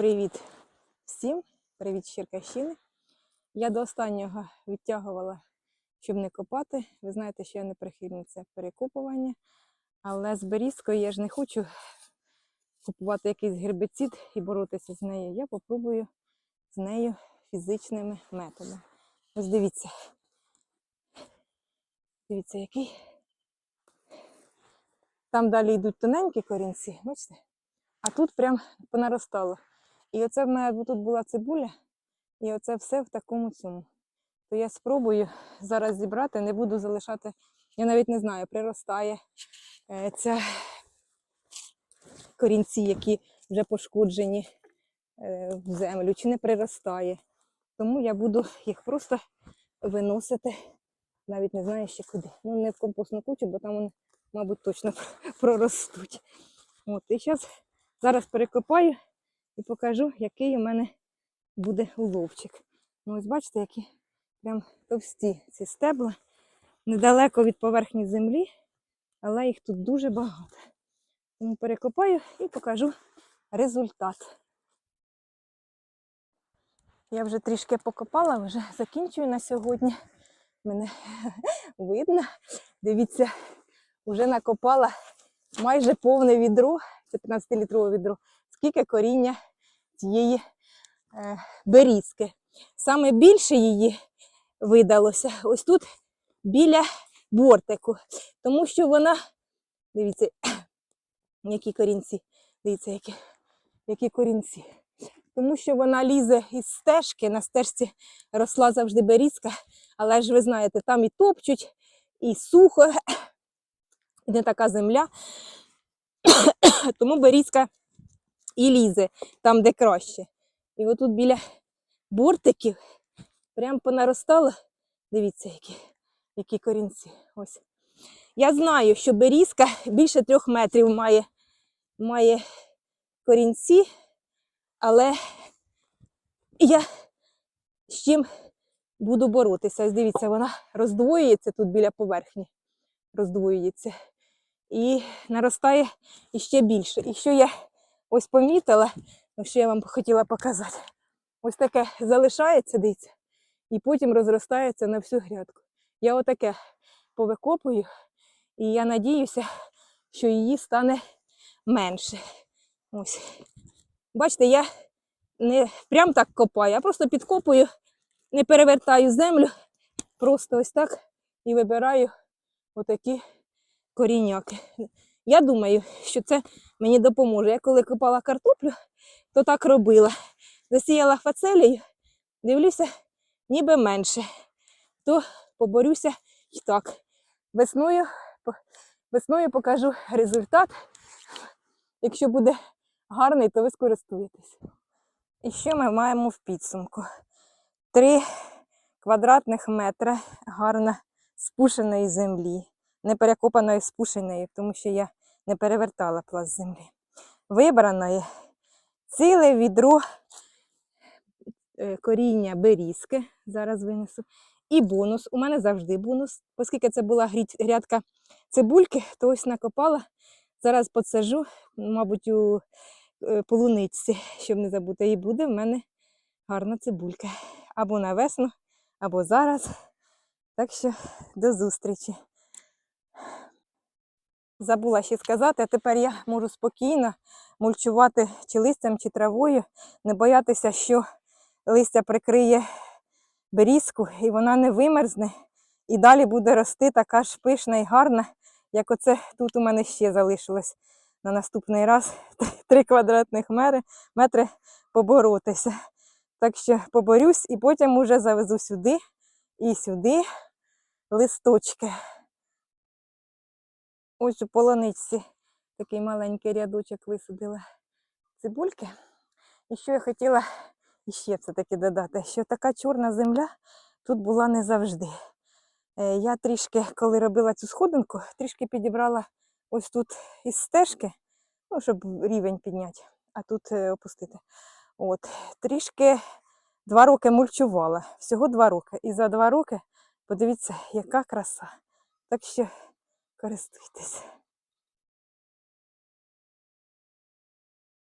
Привіт всім! Привіт з Черкащини. Я до останнього відтягувала, щоб не копати. Ви знаєте, що я не прихильниця перекопування, але з берізкою я ж не хочу купувати якийсь гербіцид і боротися з нею. Я попробую з нею фізичними методами. Ось дивіться. Дивіться, який. Там далі йдуть тоненькі корінці, бачите? А тут прям понаростало. І оце в мене тут була цибуля, і оце все в такому цьому. То я спробую зараз зібрати, не буду залишати, я навіть не знаю, приростає е, ця корінці, які вже пошкоджені е, в землю, чи не приростає. Тому я буду їх просто виносити, навіть не знаю ще куди. Ну, не в компостну кучу, бо там вони, мабуть, точно проростуть. От, і зараз, зараз перекопаю і покажу, який у мене буде уловчик. Ну, ось бачите, які прям товсті ці стебла. Недалеко від поверхні землі, але їх тут дуже багато. Тому перекопаю і покажу результат. Я вже трішки покопала, вже закінчую на сьогодні. Мене видно. Дивіться, вже накопала майже повне відро, це 15-літрове відро, скільки коріння цієї е, берізки. Саме більше її видалося ось тут біля бортику, тому що вона, дивіться, які корінці, дивіться, які, які корінці. Тому що вона лізе із стежки, на стежці росла завжди берізка, але ж ви знаєте, там і топчуть, і сухо, і не така земля. Тому берізка і лізе там, де краще. І отут біля бортиків прям понаростало. Дивіться, які, які корінці. Ось. Я знаю, що берізка більше трьох метрів має, має корінці, але я з чим буду боротися. Ось дивіться, вона роздвоюється тут біля поверхні. Роздвоюється. І наростає іще більше. І що я ось помітила, ну, що я вам хотіла показати. Ось таке залишається, дивіться, і потім розростається на всю грядку. Я отаке повикопую, і я надіюся, що її стане менше. Ось. Бачите, я не прям так копаю, а просто підкопую, не перевертаю землю, просто ось так і вибираю отакі корінняки. Я думаю, що це мені допоможе. Я коли копала картоплю, то так робила. Засіяла фацелію, дивлюся, ніби менше. То поборюся і так. Весною, весною покажу результат. Якщо буде гарний, то ви скористуєтесь. І що ми маємо в підсумку? Три квадратних метри гарно спушеної землі, не перекопаної спушеної, тому що я не перевертала пласт землі. Вибраної ціле відро е, коріння берізки, зараз винесу. І бонус. У мене завжди бонус. Оскільки це була грядка цибульки, то ось накопала. Зараз посажу, мабуть, у е, полуничці, щоб не забути, і буде в мене гарна цибулька. Або на весну, або зараз. Так що до зустрічі. Забула ще сказати, а тепер я можу спокійно мульчувати чи листям, чи травою, не боятися, що листя прикриє берізку і вона не вимерзне. І далі буде рости така ж пишна і гарна, як оце тут у мене ще залишилось на наступний раз 3 квадратних мери, метри поборотися. Так що поборюсь і потім уже завезу сюди і сюди листочки. Ось у полоничці такий маленький рядочок висадила цибульки. І що я хотіла іще все-таки додати, що така чорна земля тут була не завжди. Е, Я трішки, коли робила цю сходинку, трішки підібрала ось тут із стежки, ну, щоб рівень підняти, а тут е, опустити. От, трішки два роки мульчувала, всього два роки. І за два роки, подивіться, яка краса. Так що користуйтесь.